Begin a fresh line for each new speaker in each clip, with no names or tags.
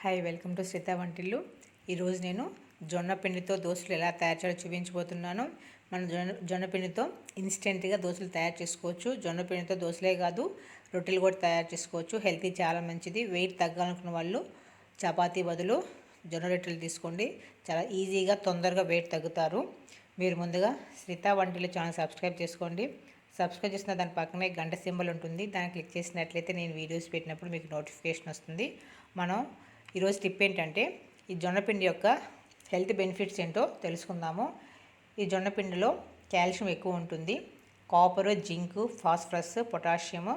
hi welcome to శ్రీత వంటిల్లు ఈరోజు నేను జొన్న పిండితో దోశలు ఎలా తయారు చేయాలో చూపించబోతున్నాను మనం జొన్న జొన్న పిండితో ఇన్స్టెంట్గా దోశలు తయారు చేసుకోవచ్చు జొన్న పిండితో దోశలే కాదు రొట్టెలు కూడా తయారు చేసుకోవచ్చు హెల్తీ చాలా మంచిది వెయిట్ తగ్గాలనుకున్న వాళ్ళు చపాతీ బదులు జొన్న రొట్టెలు తీసుకోండి చాలా ఈజీగా తొందరగా వెయిట్ తగ్గుతారు మీరు ముందుగా శ్రీత వంటిల్లు ఛానల్ సబ్స్క్రైబ్ చేసుకోండి సబ్స్క్రైబ్ చేసిన దాని పక్కనే గంట సింబల్ ఉంటుంది దాన్ని క్లిక్ చేసినట్లయితే నేను వీడియోస్ పెట్టినప్పుడు మీకు నోటిఫికేషన్ వస్తుంది మనం ఈరోజు టిప్ ఏంటంటే ఈ జొన్నపిండి యొక్క హెల్త్ బెనిఫిట్స్ ఏంటో తెలుసుకుందాము ఈ జొన్నపిండిలో కాల్షియం ఎక్కువ ఉంటుంది కాపరు జింకు ఫాస్ఫరస్ పొటాషియము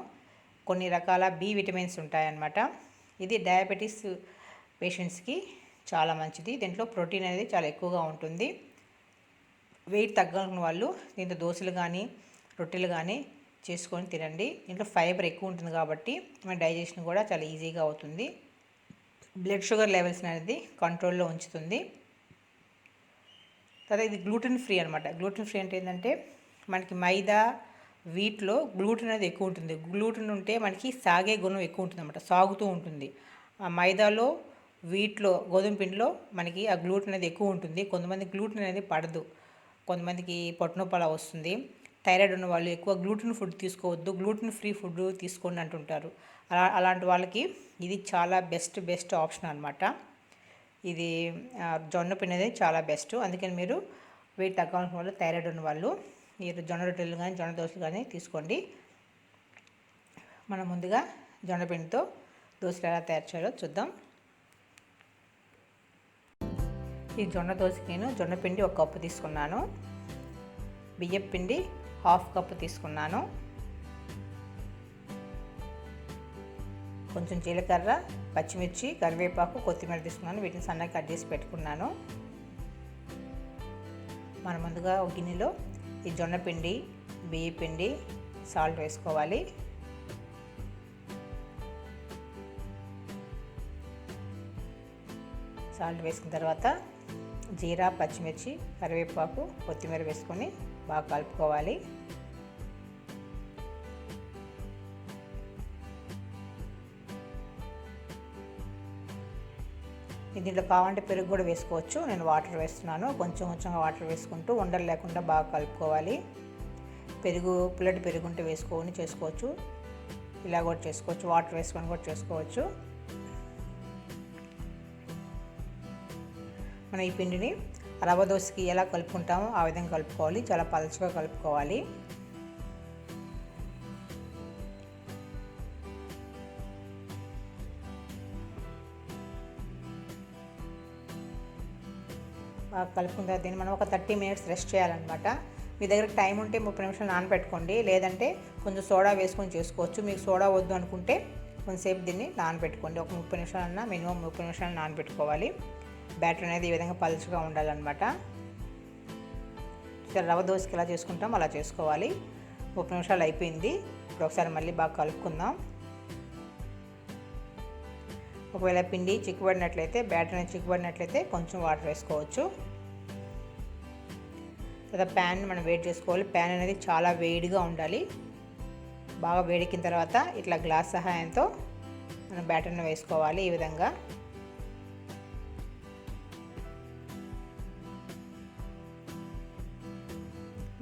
కొన్ని రకాల బి విటమిన్స్ ఉంటాయన్నమాట ఇది డయాబెటీస్ పేషెంట్స్కి చాలా మంచిది దీంట్లో ప్రోటీన్ అనేది చాలా ఎక్కువగా ఉంటుంది వెయిట్ తగ్గాలని వాళ్ళు దీంట్లో దోశలు కానీ రొట్టెలు కానీ చేసుకొని తినండి దీంట్లో ఫైబర్ ఎక్కువ ఉంటుంది కాబట్టి మన డైజెషన్ కూడా చాలా ఈజీగా అవుతుంది బ్లడ్ షుగర్ లెవెల్స్ అనేది కంట్రోల్లో ఉంచుతుంది తర్వాత ఇది గ్లూటెన్ ఫ్రీ అనమాట గ్లూటెన్ ఫ్రీ అంటే ఏంటంటే మనకి మైదా వీటిలో గ్లూటెన్ అనేది ఎక్కువ ఉంటుంది గ్లూటెన్ ఉంటే మనకి సాగే గుణం ఎక్కువ ఉంటుంది అనమాట సాగుతూ ఉంటుంది ఆ మైదాలో వీటిలో గోధుమ పిండిలో మనకి ఆ గ్లూటెన్ అనేది ఎక్కువ ఉంటుంది కొంతమంది గ్లూటెన్ అనేది పడదు కొంతమందికి పొట్టనొప్పి అలా వస్తుంది థైరాయిడ్ ఉన్న వాళ్ళు ఎక్కువ గ్లూటెన్ ఫుడ్ తీసుకోవద్దు గ్లూటెన్ ఫ్రీ ఫుడ్ తీసుకోండి అంటుంటారు అలా అలాంటి వాళ్ళకి ఇది చాలా బెస్ట్ బెస్ట్ ఆప్షన్ అనమాట ఇది జొన్న పిండి అనేది చాలా బెస్ట్ అందుకని మీరు వెయిట్ తగ్గాల్సిన వాళ్ళు థైరాయిడ్ ఉన్న వాళ్ళు మీరు జొన్న రొట్టెలు కానీ జొన్న దోశలు కానీ తీసుకోండి మనం ముందుగా జొన్న పిండితో దోశలు ఎలా తయారు చేయాలో చూద్దాం ఈ జొన్న దోశకి నేను జొన్న పిండి ఒక కప్పు తీసుకున్నాను బియ్యం పిండి హాఫ్ కప్పు తీసుకున్నాను కొంచెం జీలకర్ర పచ్చిమిర్చి కరివేపాకు కొత్తిమీర తీసుకున్నాను వీటిని సన్నగా కట్ చేసి పెట్టుకున్నాను మన ముందుగా ఒక గిన్నెలో ఈ జొన్న పిండి బియ్య పిండి సాల్ట్ వేసుకోవాలి సాల్ట్ వేసుకున్న తర్వాత జీరా పచ్చిమిర్చి కరివేపాకు కొత్తిమీర వేసుకొని బాగా కలుపుకోవాలి దీంట్లో కావాలంటే పెరుగు కూడా వేసుకోవచ్చు నేను వాటర్ వేస్తున్నాను కొంచెం కొంచెం వాటర్ వేసుకుంటూ ఉండలు లేకుండా బాగా కలుపుకోవాలి పెరుగు పిల్లటి పెరుగు ఉంటే వేసుకొని చేసుకోవచ్చు ఇలా కూడా చేసుకోవచ్చు వాటర్ వేసుకొని కూడా చేసుకోవచ్చు మనం ఈ పిండిని రవ్వ దోశకి ఎలా కలుపుకుంటామో ఆ విధంగా కలుపుకోవాలి చాలా పలచగా కలుపుకోవాలి బాగా కలుపుకున్న దీన్ని మనం ఒక థర్టీ మినిట్స్ రెస్ట్ చేయాలన్నమాట మీ దగ్గర టైం ఉంటే ముప్పై నిమిషాలు నానపెట్టుకోండి లేదంటే కొంచెం సోడా వేసుకొని చేసుకోవచ్చు మీకు సోడా వద్దు అనుకుంటే కొంచెంసేపు దీన్ని నానపెట్టుకోండి ఒక ముప్పై నిమిషాలన్నా మినిమం ముప్పై నిమిషాలు నానబెట్టుకోవాలి బ్యాటర్ అనేది ఈ విధంగా పలుచుగా ఉండాలన్నమాట రవ్వ దోశకి ఎలా చేసుకుంటాం అలా చేసుకోవాలి ముప్పై నిమిషాలు అయిపోయింది ఇప్పుడు ఒకసారి మళ్ళీ బాగా కలుపుకుందాం ఒకవేళ పిండి చిక్కుబడినట్లయితే బ్యాటర్ అనేది చిక్కుబడినట్లయితే కొంచెం వాటర్ వేసుకోవచ్చు తర్వాత ప్యాన్ మనం వేడి చేసుకోవాలి ప్యాన్ అనేది చాలా వేడిగా ఉండాలి బాగా వేడికిన తర్వాత ఇట్లా గ్లాస్ సహాయంతో మనం బ్యాటర్ని వేసుకోవాలి ఈ విధంగా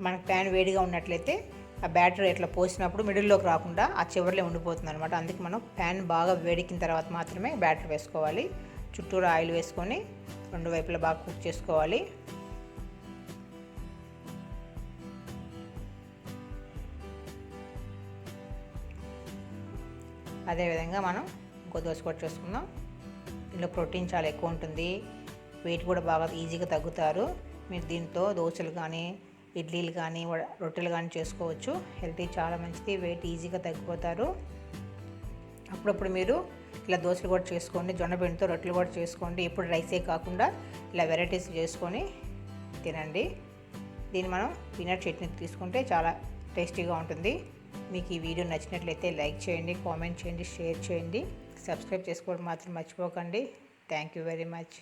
మనకు ప్యాన్ వేడిగా ఉన్నట్లయితే ఆ బ్యాటర్ ఎట్లా పోసినప్పుడు మిడిల్లోకి రాకుండా ఆ చివరిలో ఉండిపోతుంది అనమాట అందుకే మనం ప్యాన్ బాగా వేడికిన తర్వాత మాత్రమే బ్యాటర్ వేసుకోవాలి చుట్టూరు ఆయిల్ వేసుకొని రెండు వైపులా బాగా కుక్ చేసుకోవాలి అదేవిధంగా మనం ఇంకో దోశ కూడా చేసుకుందాం ఇందులో ప్రోటీన్ చాలా ఎక్కువ ఉంటుంది వెయిట్ కూడా బాగా ఈజీగా తగ్గుతారు మీరు దీంతో దోశలు కానీ ఇడ్లీలు కానీ రొట్టెలు కానీ చేసుకోవచ్చు హెల్తీ చాలా మంచిది వెయిట్ ఈజీగా తగ్గిపోతారు అప్పుడప్పుడు మీరు ఇలా దోశలు కూడా చేసుకోండి జొన్న పిండితో రొట్టెలు కూడా చేసుకోండి ఇప్పుడు రైసే కాకుండా ఇలా వెరైటీస్ చేసుకొని తినండి దీన్ని మనం పీనట్ చట్నీ తీసుకుంటే చాలా టేస్టీగా ఉంటుంది మీకు ఈ వీడియో నచ్చినట్లయితే లైక్ చేయండి కామెంట్ చేయండి షేర్ చేయండి సబ్స్క్రైబ్ చేసుకోవడం మాత్రం మర్చిపోకండి థ్యాంక్ యూ వెరీ మచ్